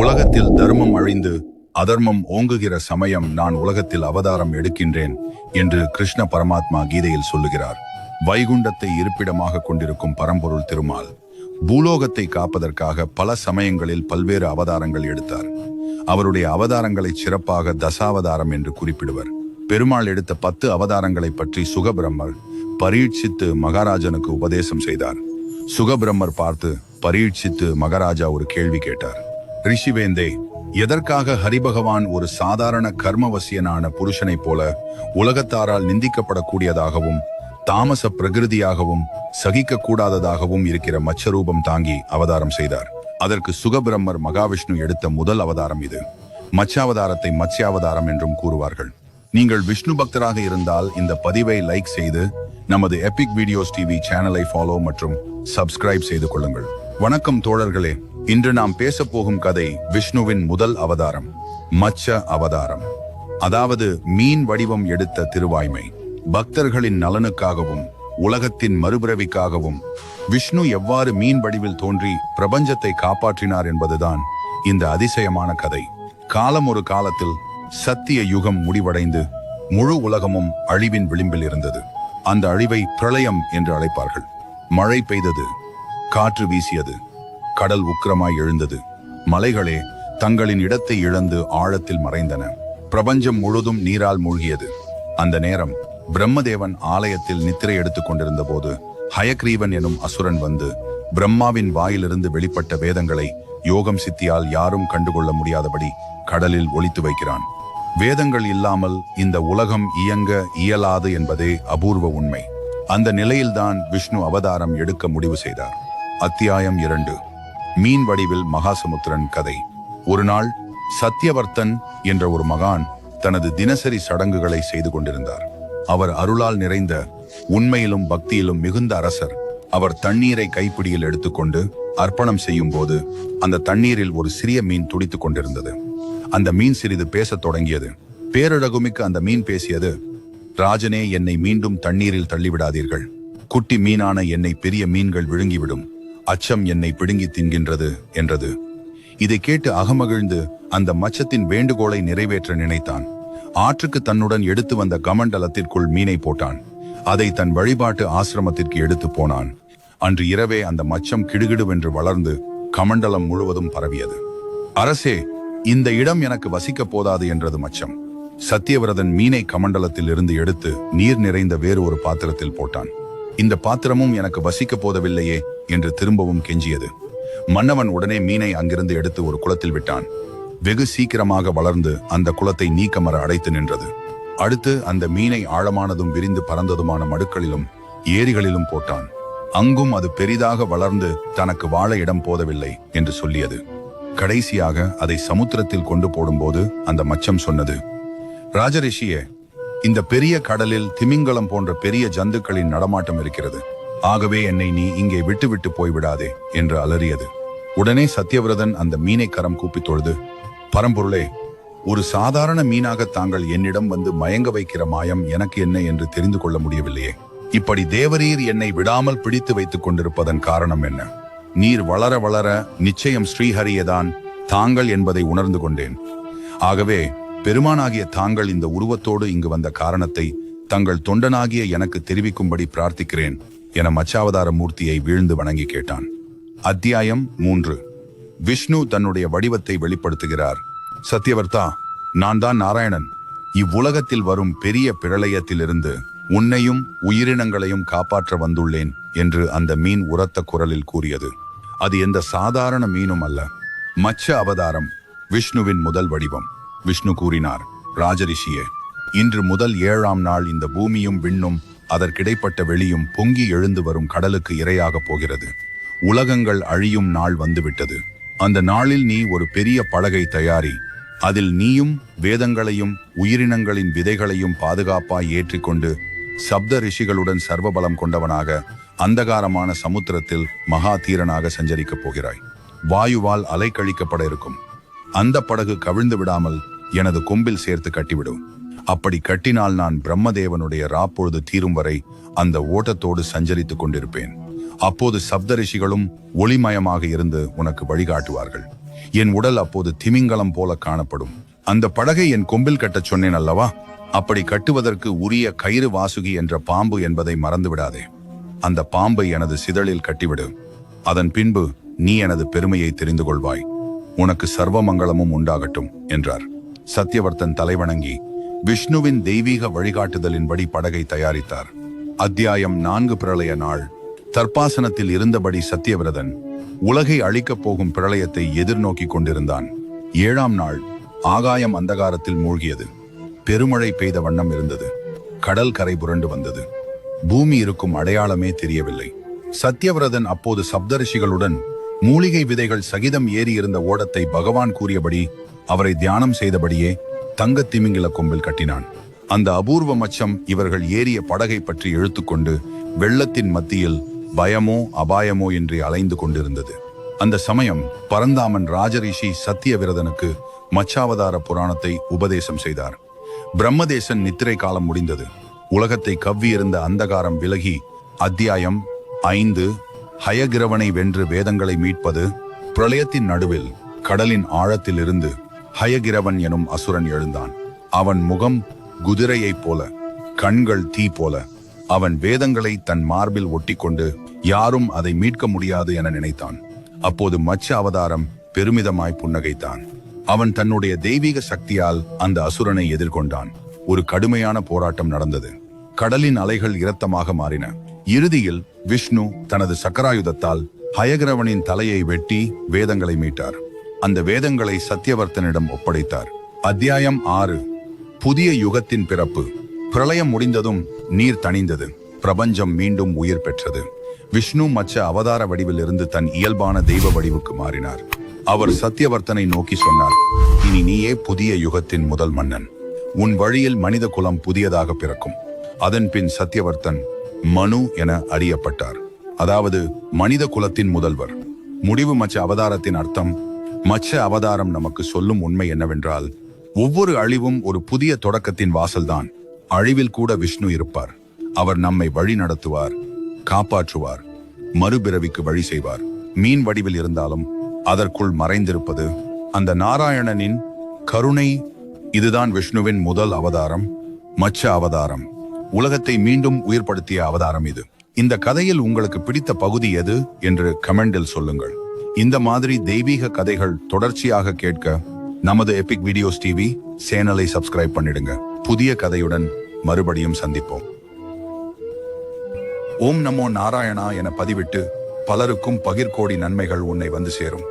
உலகத்தில் தர்மம் அழிந்து அதர்மம் ஓங்குகிற சமயம் நான் உலகத்தில் அவதாரம் எடுக்கின்றேன் என்று கிருஷ்ண பரமாத்மா கீதையில் சொல்லுகிறார். வைகுண்டத்தை இருப்பிடமாக கொண்டிருக்கும் பரம்பொருள் திருமால் பூலோகத்தை காப்பதற்காக பல சமயங்களில் பல்வேறு அவதாரங்கள் எடுத்தார். அவருடைய அவதாரங்களை சிறப்பாக தசாவதாரம் என்று குறிப்பிடுவர். பெருமாள் எடுத்த பத்து அவதாரங்களை பற்றி சுகபிரம்மர் பரீட்சித்து மகாராஜனுக்கு உபதேசம் செய்தார். சுகபிரம்மர் பார்த்து பரீட்சித்து மகாராஜா ஒரு கேள்வி கேட்டார். ரிஷிவேந்தே எதற்காக ஹரிபகவான் ஒரு சாதாரண கர்மவசியனான புருஷனைப் போல உலகத்தாரால் நிந்திக்கப்படக்கூடியதாகவும் தாமச பிரகிருதியாகவும் சகிக்க கூடாததாகவும் இருக்கிற மச்சரூபம் தாங்கி அவதாரம் செய்தார். அதற்கு சுகபிரம்மர் மகாவிஷ்ணு எடுத்த முதல் அவதாரம் இது. மச்சாவதாரத்தை மத்ஸ்யாவதாரம் என்றும் கூறுவார்கள். நீங்கள் விஷ்ணு பக்தராக இருந்தால் இந்த பதிவை லைக் செய்து நமது எபிக் வீடியோஸ் டிவி சேனலை ஃபாலோ மற்றும் சப்ஸ்கிரைப் செய்து கொள்ளுங்கள். வணக்கம் தோழர்களே. இன்று நாம் பேச போகும் கதை விஷ்ணுவின் முதல் அவதாரம் மச்ச அவதாரம். அதாவது மீன் வடிவம் எடுத்த திருவாய்மை. பக்தர்களின் நலனுக்காகவும் உலகத்தின் மறுபிறவிக்காகவும் விஷ்ணு எவ்வாறு மீன் வடிவில் தோன்றி பிரபஞ்சத்தை காப்பாற்றினார் என்பதுதான் இந்த அதிசயமான கதை. காலம் ஒரு காலத்தில் சத்திய யுகம் முடிவடைந்து முழு உலகமும் அழிவின் விளிம்பில் இருந்தது. அந்த அழிவை பிரளயம் என்று அழைப்பார்கள். மழை பெய்தது காற்று வீசியது கடல் உக்கிரமாய் எழுந்தது. மலைகளே தங்களின் இடத்தை இழந்து ஆழத்தில் மறைந்தன. பிரபஞ்சம் முழுதும் நீரால் மூழ்கியது. அந்த நேரம் பிரம்மதேவன் ஆலயத்தில் நித்திரை எடுத்துக் கொண்டிருந்த போது ஹயக்ரீவன் எனும் அசுரன் வந்து பிரம்மாவின் வாயிலிருந்து வெளிப்பட்ட வேதங்களை யோகம் சித்தியால் யாரும் கண்டுகொள்ள முடியாதபடி கடலில் ஒளித்து வைக்கிறான். வேதங்கள் இல்லாமல் இந்த உலகம் இயங்க இயலாது என்பதே அபூர்வ உண்மை. அந்த நிலையில்தான் விஷ்ணு அவதாரம் எடுக்க முடிவு செய்தார். அத்தியாயம் இரண்டு. மீன் வடிவில் மகாசமுத்திரன் கதை. ஒரு நாள் சத்யவர்த்தன் என்ற ஒரு மகான் தனது தினசரி சடங்குகளை செய்து கொண்டிருந்தார். அவர் அருளால் நிறைந்த உண்மையிலும் பக்தியிலும் மிகுந்த அரசர். அவர் தண்ணீரை கைப்பிடியில் எடுத்துக்கொண்டு அர்ப்பணம் செய்யும் போது அந்த தண்ணீரில் ஒரு சிறிய மீன் துடித்துக் கொண்டிருந்தது. அந்த மீன் சிறிது பேசத் தொடங்கியது. பேரழகுமிக்கு அந்த மீன் பேசியது ராஜனே என்னை மீண்டும் தண்ணீரில் தள்ளிவிடாதீர்கள். குட்டி மீனான என்னை பெரிய மீன்கள் விழுங்கிவிடும். அச்சம் என்னை பிடுங்கி தின்கின்றது என்றது. இதை கேட்டு அகமகிழ்ந்து அந்த மச்சத்தின் வேண்டுகோளை நிறைவேற்ற நினைத்தான். ஆற்றுக்கு தன்னுடன் எடுத்து வந்த கமண்டலத்திற்குள் மீனை போட்டான். அதை தன் வழிபாட்டு ஆசிரமத்திற்கு எடுத்து போனான். அன்று இரவே அந்த மச்சம் கிடுகிடுவென்று வளர்ந்து கமண்டலம் முழுவதும் பரவியது. அரசே இந்த இடம் எனக்கு வசிக்கப் போதாது என்றது மச்சம். சத்தியவிரதன் மீனை கமண்டலத்தில் இருந்து எடுத்து நீர் நிறைந்த வேறு ஒரு பாத்திரத்தில் போட்டான். இந்த பாத்திரமும் எனக்கு வசிக்கப் போதவில்லையே என்று திரும்பவும் கெஞ்சியது. மன்னவன் உடனே மீனை அங்கிருந்து எடுத்து ஒரு குளத்தில் விட்டான். வெகு சீக்கிரமாக வளர்ந்து அந்த குளத்தை நீக்கமர அடைத்து நின்றது. அடுத்து அந்த மீனை ஆழமானதும் விரிந்து பறந்ததுமான மடுக்களிலும் ஏரிகளிலும் போட்டான். அங்கும் அது பெரிதாக வளர்ந்து தனக்கு வாழ இடம் போதவில்லை என்று சொல்லியது. கடைசியாக அதை சமுத்திரத்தில் கொண்டு போடும்போது அந்த மச்சம் சொன்னது ராஜரிஷியே இந்த பெரிய கடலில் திமிங்கலம் போன்ற பெரிய ஜந்துக்களின் நடமாட்டம் இருக்கிறது. ஆகவே என்னை நீ இங்கே விட்டுவிட்டு போய்விடாதே என்று அலறியது. உடனே சத்யவிரதன் அந்த மீனை கரம் கூப்பி தொழுது பரம்பொருளே ஒரு சாதாரண மீனாக தாங்கள் என்னிடம் வந்து மயங்க வைக்கிற மாயம் எனக்கு என்ன என்று தெரிந்து கொள்ள முடியவில்லையே. இப்படி தேவரீர் என்னை விடாமல் பிடித்து வைத்துக் கொண்டிருப்பதன் காரணம் என்ன? நீர் வளர வளர நிச்சயம் ஸ்ரீஹரியதான் தாங்கள் என்பதை உணர்ந்து கொண்டேன். ஆகவே பெருமானாகிய தாங்கள் இந்த உருவத்தோடு இங்கு வந்த காரணத்தை தங்கள் தொண்டனாகிய எனக்கு தெரிவிக்கும்படி பிரார்த்திக்கிறேன் என மச்சாவதார மூர்த்தியை வீழ்ந்து வணங்கி கேட்டான். அத்தியாயம் மூன்று. விஷ்ணு தன்னுடைய வடிவத்தை வெளிப்படுத்துகிறார். சத்யவர்த்தா நான் தான் நாராயணன். இவ்வுலகத்தில் வரும் பெரிய பிரளயத்திலிருந்து உன்னையும் உயிரினங்களையும் காப்பாற்ற வந்துள்ளேன் என்று அந்த மீன் உரத்த குரலில் கூறியது. அது எந்த சாதாரண மீனும் அல்ல. மச்ச அவதாரம் விஷ்ணுவின் முதல் வடிவம். விஷ்ணு கூறினார் ராஜரிஷியே இன்று முதல் ஏழாம் நாள் இந்த பூமியும் விண்ணும் அதற்கிடைப்பட்ட வெளியும் பொங்கி எழுந்து வரும் கடலுக்கு இரையாகப் போகிறது. உலகங்கள் அழியும் நாள் வந்துவிட்டது. அந்த நாளில் நீ ஒரு பெரிய பலகை தயாரி அதில் நீயும் வேதங்களையும் உயிரினங்களின் விதைகளையும் பாதுகாப்பாய் ஏற்றிக்கொண்டு சப்த ரிஷிகளுடன் சர்வபலம் கொண்டவனாக அந்தகாரமான சமுத்திரத்தில் மகா தீரனாக சஞ்சரிக்கப் போகிறாய். வாயுவால் அலைக்கழிக்கப்பட இருக்கும். அந்த படகு கவிழ்ந்து விடாமல் எனது கொம்பில் சேர்த்து கட்டிவிடும் அப்படி கட்டினால் நான் பிரம்மதேவனுடைய ராப்பொழுது தீரும் வரை அந்த ஓட்டத்தோடு சஞ்சரித்துக் கொண்டிருப்பேன். அப்போது சப்தரிஷிகளும் ஒளிமயமாக இருந்து உனக்கு வழிகாட்டுவார்கள். என் உடல் அப்போது திமிங்கலம் போல காணப்படும். அந்த படகை என் கொம்பில் கட்டச் சொன்னேன் அல்லவா? அப்படி கட்டுவதற்கு உரிய கயிறு வாசுகி என்ற பாம்பு என்பதை மறந்து விடாதே அந்த பாம்பை எனது சிதழில் கட்டிவிடு. அதன் பின்பு நீ எனது பெருமையை தெரிந்து கொள்வாய். உனக்கு சர்வமங்கலமும் உண்டாகட்டும் என்றார். சத்யவர்த்தன் தலைவணங்கி விஷ்ணுவின் தெய்வீக வழிகாட்டுதலின்படி படகை தயாரித்தார். அத்தியாயம் நான்கு பிரளய நாள். தற்பாசனத்தில் இருந்தபடி சத்தியவிரதன் உலகை அழிக்கப் போகும் பிரளயத்தை எதிர்நோக்கி கொண்டிருந்தான். ஏழாம் நாள். ஆகாயம் அந்தகாரத்தில் மூழ்கியது. பெருமழை பெய்த வண்ணம் இருந்தது. கடல் கரை புரண்டு வந்தது. பூமி இருக்கும் அடையாளமே தெரியவில்லை. சத்யவிரதன் அப்போது சப்தரிஷிகளுடன் மூலிகை விதைகள் சகிதம் ஏறியிருந்த ஓடத்தை பகவான் கூறியபடி அவரை தியானம் செய்தபடியே தங்கத் திமிங்கில கொம்பில் கட்டினான். அந்த அபூர்வ மச்சம் இவர்கள் ஏறிய படகை பற்றி இழுத்துக்கொண்டு வெள்ளத்தின் மத்தியில் பயமோ அபாயமோ என்று அலைந்து கொண்டிருந்தது. அந்த சமயம் பரந்தாமன் ராஜரிஷி சத்தியவிரதனுக்கு மச்சாவதார புராணத்தை உபதேசம் செய்தார். பிரம்மதேசன் நித்திரை காலம் முடிந்தது. உலகத்தை கவ்வியிருந்த அந்தகாரம் விலகி அத்தியாயம் ஐந்து ஹயகிரவனை வென்று வேதங்களை மீட்பது பிரளயத்தின் நடுவில் கடலின் ஆழத்திலிருந்து ஹயகிரவன் எனும் அசுரன் எழுந்தான். அவன் முகம் குதிரையைப் போல கண்கள் தீ போல அவன் வேதங்களை தன் மார்பில் ஒட்டிக்கொண்டு யாரும் அதை மீட்க முடியாது என நினைத்தான். அப்போது மச்ச அவதாரம் பெருமிதமாய் புன்னகைத்தான். அவன் தன்னுடைய தெய்வீக சக்தியால் அந்த அசுரனை எதிர்கொண்டான். ஒரு கடுமையான போராட்டம் நடந்தது. கடலின் அலைகள் இரத்தமாக மாறின. இறுதியில் விஷ்ணு தனது சக்கராயுதத்தால் ஹயகிரவனின் தலையை வெட்டி வேதங்களை மீட்டார். அந்த வேதங்களை சத்தியவர்த்தனிடம் ஒப்படைத்தார். அத்தியாயம் ஆறு. புதிய யுகத்தின் பிறப்பு. பிரளயம் முடிந்ததும் நீர் தணிந்தது. பிரபஞ்சம் மீண்டும் உயிர் பெற்றது. விஷ்ணு மச்ச அவதார வடிவில் இருந்து தன் இயல்பான தெய்வ வடிவுக்கு மாறினார். அவர் சத்தியவர்த்தனை நோக்கி சொன்னார் இனி நீயே புதிய யுகத்தின் முதல் மன்னன். உன் வழியில் மனித குலம் புதியதாக பிறக்கும். அதன் பின் சத்தியவர்த்தன் மனு என அறியப்பட்டார். அதாவது மனித குலத்தின் முதல்வர். முடிவு மச்ச அவதாரத்தின் அர்த்தம் மச்ச அவதாரம் நமக்கு சொல்லும் உண்மை என்னவென்றால் ஒவ்வொரு அழிவும் ஒரு புதிய தொடக்கத்தின் வாசல்தான். அழிவில் கூட விஷ்ணு இருப்பார். அவர் நம்மை வழி நடத்துவார் காப்பாற்றுவார் மறுபிறவிக்கு வழி செய்வார். மீன் வடிவில் இருந்தாலும் அதற்குள் மறைந்திருப்பது அந்த நாராயணனின் கருணை இதுதான் விஷ்ணுவின் முதல் அவதாரம் மச்ச அவதாரம். உலகத்தை மீண்டும் உயிர்படுத்திய அவதாரம் இது. இந்த கதையில் உங்களுக்கு பிடித்த பகுதி எது என்று கமெண்டில் சொல்லுங்கள். இந்த மாதிரி தெய்வீக கதைகள் தொடர்ச்சியாக கேட்க நமது எபிக் வீடியோஸ் டிவி சேனலை சப்ஸ்கிரைப் பண்ணிடுங்க. புதிய கதையுடன் மறுபடியும் சந்திப்போம். ஓம் நமோ நாராயணா என பதிவிட்டு பலருக்கும் பகிர்கோடி நன்மைகள் உன்னை வந்து சேரும்.